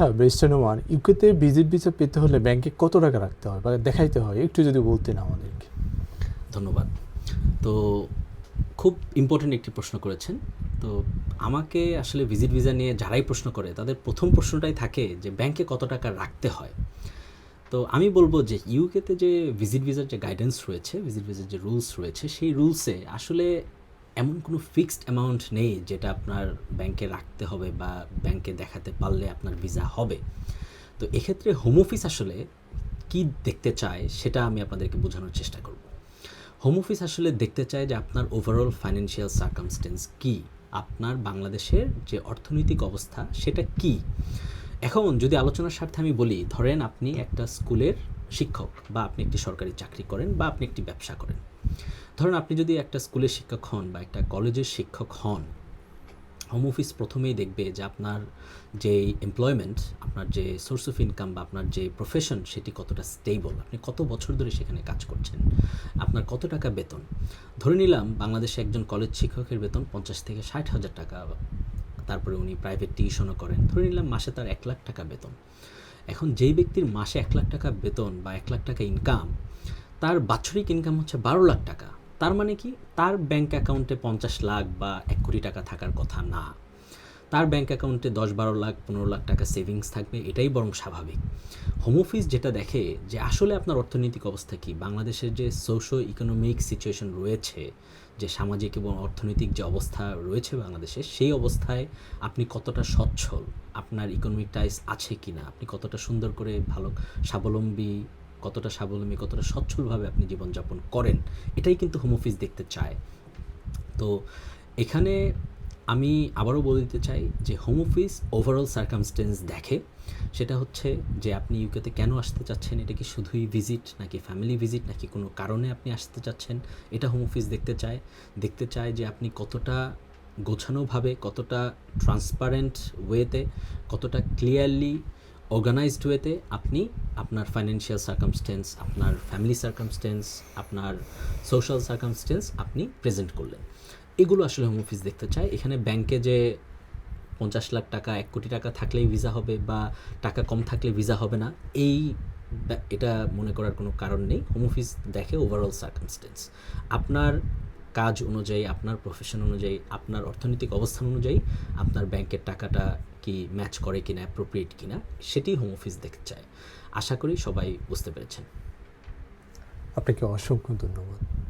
আচ্ছা ব্যারিস্টার নোমান ইউকেতে visit visa পেতে হলে ব্যাংকে কত টাকা রাখতে হয়? বা দেখাইতে হয়, একটু যদি বলতেন আমাদেরকে। ধন্যবাদ। তো খুব ইম্পর্টেন্ট একটি প্রশ্ন করেছেন। তো আমাকে আসলে ভিজিট ভিসা নিয়ে যারাই প্রশ্ন করে, তাদের প্রথম প্রশ্নটাই থাকে যে ব্যাংকে কত টাকা রাখতে হয়? তো আমি বলব যে ইউকেতে যে ভিজিট ভিসার যে গাইডেন্স রয়েছে ভিজিট ভিসার যে রুলস রয়েছে, সেই রুলসে আসলে এমন কোনো ফিক্সড অ্যামাউন্ট নেই যেটা আপনার ব্যাংকে রাখতে হবে বা ব্যাংকে দেখাতে পারলে আপনার ভিসা হবে। তো এক্ষেত্রে হোম অফিস আসলে কি দেখতে চায় সেটা আমি আপনাদেরকে বোঝানোর চেষ্টা করব। হোম অফিস আসলে দেখতে চায় যে আপনার ওভারঅল ফাইন্যান্সিয়াল সার্কামস্টেন্স কি, আপনার বাংলাদেশের যে অর্থনৈতিক অবস্থা সেটা কি? এখন যদি আলোচনার স্বার্থে আমি বলি, ধরেন আপনি একটা স্কুলের শিক্ষক বা আপনি একটি সরকারি চাকরি করেন বা আপনি একটি ব্যবসা করেন। ধরেন আপনি যদি একটা স্কুলের শিক্ষক হন বা একটা কলেজের শিক্ষক হন হোম অফিস প্রথমেই দেখবে যে আপনার যে এমপ্লয়মেন্ট আপনার যে সোর্স অফ ইনকাম বা আপনার যে প্রফেশন সেটি কতটা স্টেবল আপনি কত বছর ধরে সেখানে কাজ করছেন, আপনার কত টাকা বেতন? ধরে নিলাম বাংলাদেশে একজন কলেজ শিক্ষকের বেতন পঞ্চাশ থেকে ষাট হাজার টাকা, তারপরে উনি প্রাইভেট টিউশনও করেন, ধরে নিলাম মাসে তার এক লাখ টাকা বেতন। এখন যেই ব্যক্তির মাসে এক লাখ টাকা বেতন বা এক লাখ টাকা ইনকাম তার বাৎসরিক ইনকাম হচ্ছে বারো লাখ টাকা। তার মানে কি? তার ব্যাংক অ্যাকাউন্টে পঞ্চাশ লাখ বা এক কোটি টাকা থাকার কথা না। তার ব্যাংক অ্যাকাউন্টে দশ বারো লাখ, পনেরো লাখ টাকা সেভিংস থাকবে, এটাই বরং স্বাভাবিক। হোম অফিস যেটা দেখে যে আসলে আপনার অর্থনৈতিক অবস্থা কী, বাংলাদেশের যে সোশ্യോ ইকোনমিক সিচুয়েশন রয়েছে, যে সামাজিক এবং অর্থনৈতিক যে অবস্থা রয়েছে বাংলাদেশে, সেই অবস্থায় আপনি কতটা সচ্ছল, আপনার ইকোনমিক টাইস আছে কি না আপনি কতটা সুন্দর করে ভালো, স্বাবলম্বী কতটা স্বাবলম্বী, কতটা সচ্ছলভাবে আপনি জীবনযাপন করেন, এটাই কিন্তু হোম অফিস দেখতে চায়। তো এখানে আমি আবারও বলে দিতে চাই যে হোম অফিস ওভারঅল সার্কামস্টেন্স দেখে, সেটা হচ্ছে যে আপনি ইউকেতে কেন আসতে চাচ্ছেন, এটা কি শুধুই ভিজিট নাকি ফ্যামিলি ভিজিট নাকি কোনো কারণে আপনি আসতে চাচ্ছেন, এটা হোম অফিস দেখতে চায়। দেখতে চায় যে আপনি কতটা গোছানোভাবে, কতটা ট্রান্সপারেন্ট ওয়েতে কতটা ক্লিয়ারলি অর্গানাইজড ওয়েতে আপনি আপনার ফাইন্যান্সিয়াল সার্কামস্টেন্স আপনার ফ্যামিলি সার্কামস্টেন্স আপনার সোশ্যাল সার্কামস্টেন্স আপনি প্রেজেন্ট করলেন। এগুলো আসলে হোম অফিস দেখতে চায়। এখানে ব্যাংকে যে পঞ্চাশ লাখ টাকা, এক কোটি টাকা থাকলেই ভিসা হবে বা টাকা কম থাকলে ভিসা হবে না, এই এটা মনে করার কোনো কারণ নেই। হোম অফিস দেখে ওভারঅল সার্কামস্টেন্স আপনার কাজ অনুযায়ী, আপনার প্রফেশন অনুযায়ী, আপনার অর্থনৈতিক অবস্থান অনুযায়ী আপনার ব্যাংকের টাকাটা কি ম্যাচ করে কিনা অ্যাপ্রোপ্রিয়েট কিনা, সেটি হোম অফিস দেখতে চায়। আশা করি সবাই বুঝতে পেরেছেন। আপনাকে অসংখ্য ধন্যবাদ।